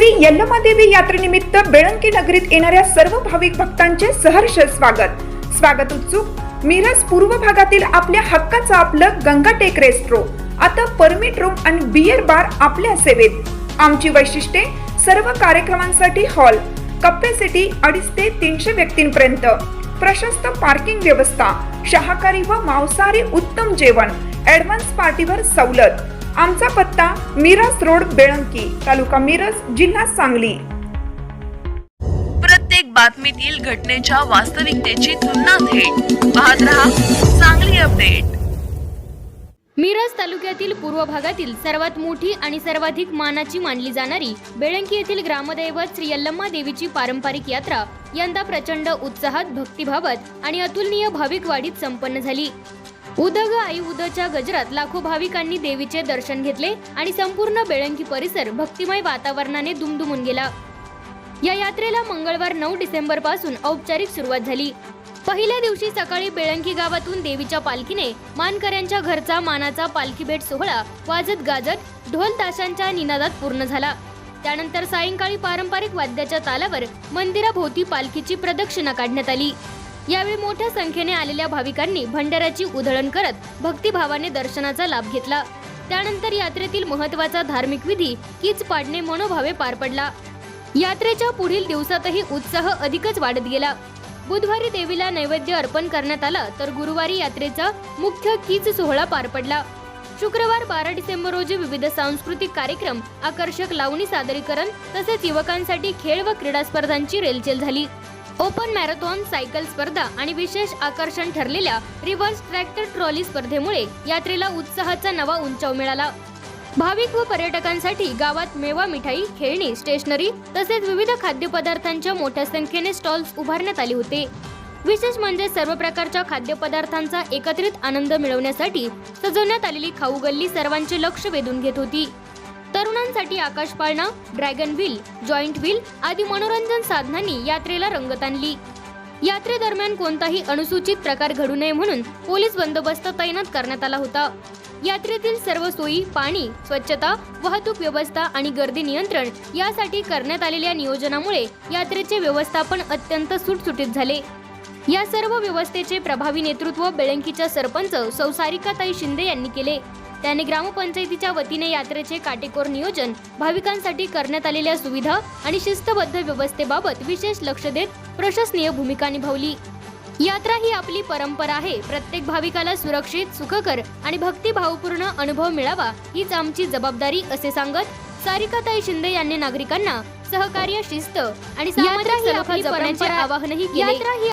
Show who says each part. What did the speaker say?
Speaker 1: श्री यल्लमादेवी यात्रेनिमित्त बेळंकी नगरीत येणाऱ्या सर्व भाविक भक्तांचे सहर्ष स्वागत. स्वागत उत्सुक मिरज पूर्व भागातील आपल्या हक्काचं आपलं गंगाटेक रेस्ट्रो. आता परमिट रूम आणि बियर बार आपल्या सेवेत. आमची वैशिष्ट्ये सर्व कार्यक्रमांसाठी हॉल. कपॅसिटी अडीच ते तीनशे व्यक्तींपर्यंत. प्रशस्त पार्किंग व्यवस्था. शाकाहारी व मांसाहारी उत्तम जेवण. ऍडव्हान्स पार्टीवर सवलत. आमचा पत्ता मिरज रोड बेळंकी तालुका मिरज जिल्हा सांगली.
Speaker 2: प्रत्येक बातमीतील घटनेच्या वास्तविकतेची तुलना थेट पाहत रहा चांगली अपडेट.
Speaker 3: मिरज तालुक्यातील पूर्व भागातील सर्वात मोठी आणि सर्वाधिक मानाची मानली जाणारी बेळंकी येथील ग्रामदैवत श्री यल्लम्मा देवीची पारंपरिक यात्रा यंदा प्रचंड उत्साहात भक्तिभावात आणि अतुलनीय भाविक वाढीत संपन्न झाली. उदग आई उदच्या गजरात लाखो भाविकांनी देवीचे दर्शन घेतले आणि संपूर्ण बेळंकी परिसर भक्तिमय वातावरणाने दुमदुमून गेला. या यात्रेला मंगळवार नऊ डिसेंबरपासून औपचारिक सुरुवात झाली. पहिल्या दिवशी सकाळी बेळंकी गावातून देवीच्या पालखीने मानकऱ्यांच्या घरचा मानाचा पालखी भेट सोहळा वाजत गाजत ढोल ताशांच्या निनादात पूर्ण झाला. त्यानंतर सायंकाळी पारंपरिक वाद्याच्या तालावर मंदिराभोवती पालखीची प्रदक्षिणा काढण्यात आली. यावेळी मोठ्या संख्येने आलेल्या भाविकांनी भंडाऱ्याची उधळण करत भक्तिभावाने दर्शनाचा लाभ घेतला. त्यानंतर यात्रेतील महत्त्वाचा धार्मिक विधी कीच पाडणे मनोभावे पार पडला. यात्रेच्या पुढील दिवसातही उत्साह अधिकच वाढत गेला. बुधवारी देवीला नैवेद्य अर्पण करण्यात आला तर गुरुवारी यात्रेचा मुख्य कीच सोहळा पार पडला. शुक्रवार बारा डिसेंबर रोजी विविध सांस्कृतिक कार्यक्रम आकर्षक लावणी सादरीकरण तसेच युवकांसाठी खेळ व क्रीडा स्पर्धांची रेलचेल झाली. ओपन मॅरेथॉन सायकल स्पर्धा आणि विशेष आकर्षण ठरलेल्या रिव्हर्स ट्रॅक्टर ट्रॉली स्पर्धेमुळे यात्रेला उत्साहाचा नवा उंचाव मिळाला. भाविक व पर्यटकांसाठी गावात मेवा मिठाई खेळणी स्टेशनरी तसेच विविध खाद्यपदार्थांच्या मोठ्या संख्येने स्टॉल्स उभारण्यात आले होते. विशेष म्हणजे सर्व प्रकारच्या खाद्यपदार्थांचा एकत्रित आनंद मिळवण्यासाठी सजवण्यात आलेली खाऊ गल्ली सर्वांचे लक्ष वेधून घेत होती. तरुणांसाठी आकाश पाळणा ड्रॅगन व्हील जॉईंट व्हील आदी मनोरंजन साधनांनी यात्रेला रंगत आणली. यात्रेदरम्यान कोणताही अनुसूचित प्रकार घडू नये म्हणून पोलीस बंदोबस्त तैनात करण्यात आला होता. यात्रेतील सर्व सोयी पाणी स्वच्छता वाहतूक व्यवस्था आणि गर्दी नियंत्रण यासाठी करण्यात आलेल्या नियोजनामुळे यात्रेचे व्यवस्थापन अत्यंत सुटसुटीत झाले. या सर्व व्यवस्थेचे प्रभावी नेतृत्व बेळंकीच्या सरपंच सौसारिकाताई शिंदे यांनी केले. त्याने ग्रामपंचायतीच्या वतीने यात्रेचे काटेकोर नियोजन भाविकांसाठी करण्यात आलेल्या सुविधा आणि शिस्तबद्ध व्यवस्थेबाबत विशेष लक्ष देत प्रशंसनीय भूमिका निभावली. यात्रा ही आपली परंपरा आहे. प्रत्येक भाविकाला सुरक्षित सुखकर आणि भक्तिभावपूर्ण अनुभव मिळावा हीच आमची जबाबदारी असे सांगत सारिकाताई शिंदे यांनी नागरिकांना सहकार्य शिस्त आणि सामाजिक सलोखा जपण्याचे आवाहनही केले. यात्रा ही